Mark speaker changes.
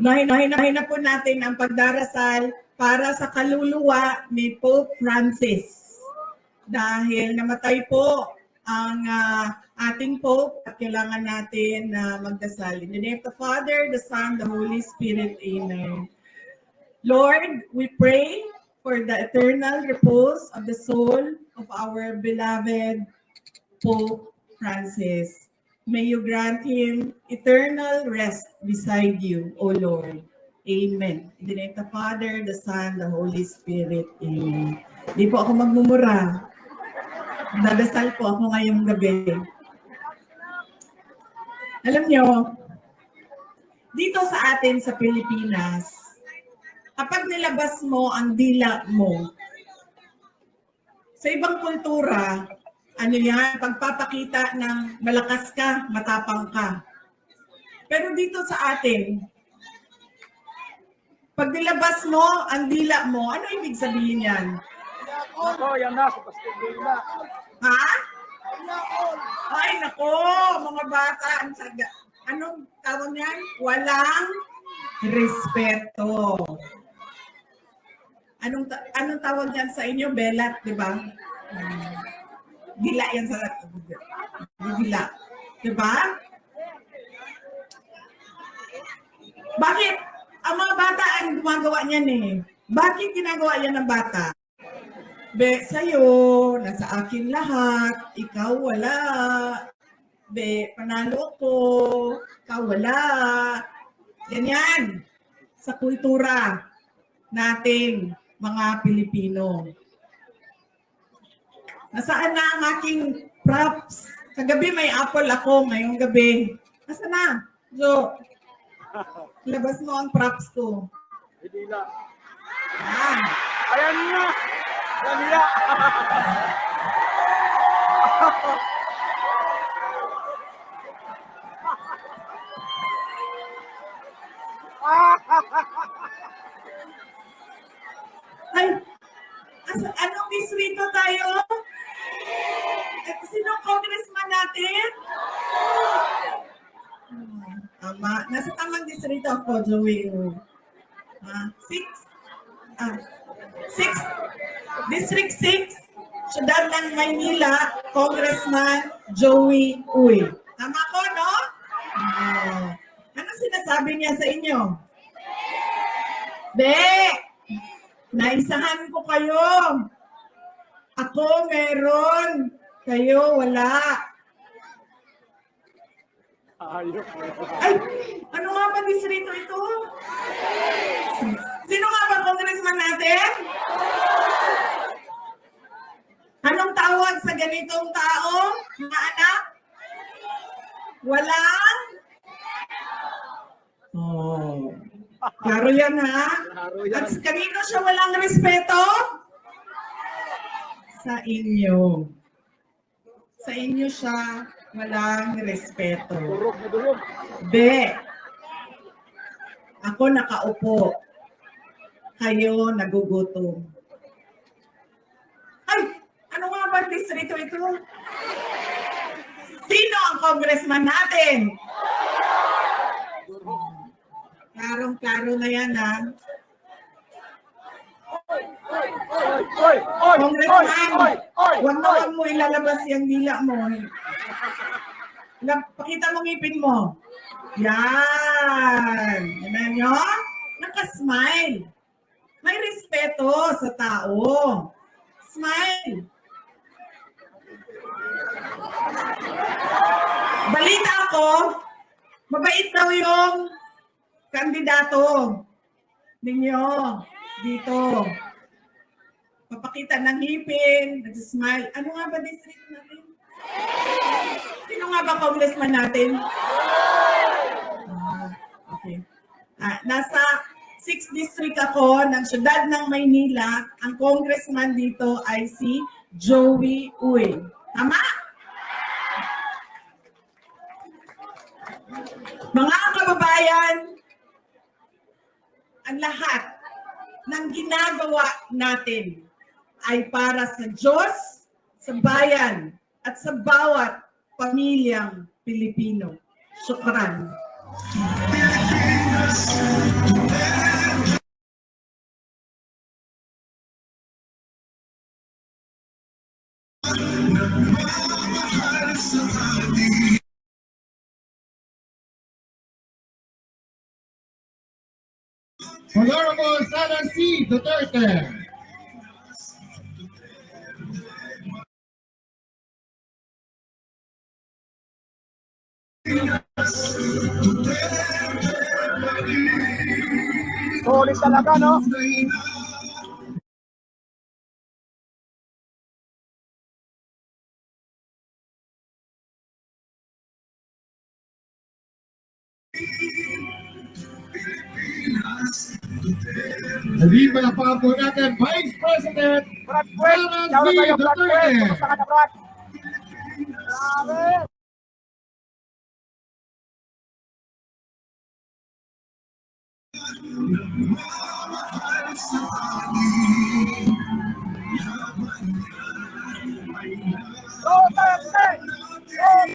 Speaker 1: Unahin na po natin ang pagdarasal para sa kaluluwa ni Pope Francis. Dahil namatay po ang ah, ating Pope at kailangan natin na magdasal. In the name of the Father, the Son, the Holy Spirit. Amen. Lord, we pray for the eternal repose of the soul of our beloved Pope Francis. May you grant him eternal rest beside you, O Lord. Amen. In the name of the Father, the Son, the Holy Spirit. Amen. Di po ako magmumura. Dadasal po ako ngayong gabi. Alam nyo, dito sa atin sa Pilipinas, kapag nilabas mo ang dila mo, sa ibang kultura, ano yan, pagpapakita ng malakas ka, matapang ka. Pero dito sa atin, pag nilabas mo ang dila mo, ano ibig sabihin yan?
Speaker 2: Ako, yan na, sa na.
Speaker 1: Ha? Ay, nako, mga bata. Anong tawag niyan? Walang respeto. Anong anong tawag niyan sa inyo? Belat, di ba? Hmm. Dila yan sa dila. Di ba? Bakit? Ang mga bata ang gumagawa niyan eh. Bakit ginagawa yan ng bata? Be, sa'yo, nasa akin lahat, ikaw wala. Be, panalo ko, ikaw wala. Ganyan. Sa kultura nating mga Pilipino. Nasaan na ang aking props? Kagabi may apple ako, ngayong gabi. Nasaan na? Jo, labas mo ang props ko.
Speaker 2: Hindi na.
Speaker 1: Ah.
Speaker 2: Ayan na! Ayan niya!
Speaker 1: Ay, anong distrito tayo? Sino congressman natin? Hmm, Tama. Nasa tamang distrito ako, Joey. Ah, six? Ah, six? District 6, Siyudad ng Maynila, Congressman Joey Uy. Tama ko, no? Ah, ano sinasabi niya sa inyo? Be! Naisahan ko kayo. Ako meron. Kayo wala.
Speaker 2: Ayok.
Speaker 1: Ay, ano nga ba distrito ito? Sino nga ba congressman natin? Anong tawag sa ganitong tao, mga anak? Walang? Oh. Klaro yan ha?
Speaker 2: Klaro
Speaker 1: At
Speaker 2: yan.
Speaker 1: kanino siya walang respeto? Sa inyo. Sa inyo siya walang respeto. Be, ako nakaupo. Kayo nagugutom. Ay, ano nga ba distrito ito? Sino ang congressman natin? Klarong-klaro na yan, ha? Congressman! Huwag na huwag mo ilalabas yung dila mo. Pakita mo ngipin mo. Yan. Yan nyo? Nakasmile. May respeto sa tao. Smile. Balita ko, mabait daw yung kandidato ninyo dito. Papakita ng ngipin, nag-smile. Ano nga ba district natin? Sino nga ba congressman natin? Ah, okay. Ah, nasa 6th district ako ng siyudad ng Maynila. Ang congressman dito ay si Joey Uy. Tama? Mga kababayan, ang lahat ng ginagawa natin ay para sa Diyos, sa bayan, at sa bawat pamilyang Pilipino. Shukran.
Speaker 3: Honorable Sara C. Duterte.
Speaker 2: Por esa
Speaker 3: la mano. Viva la Vice President.
Speaker 2: Oh, my God.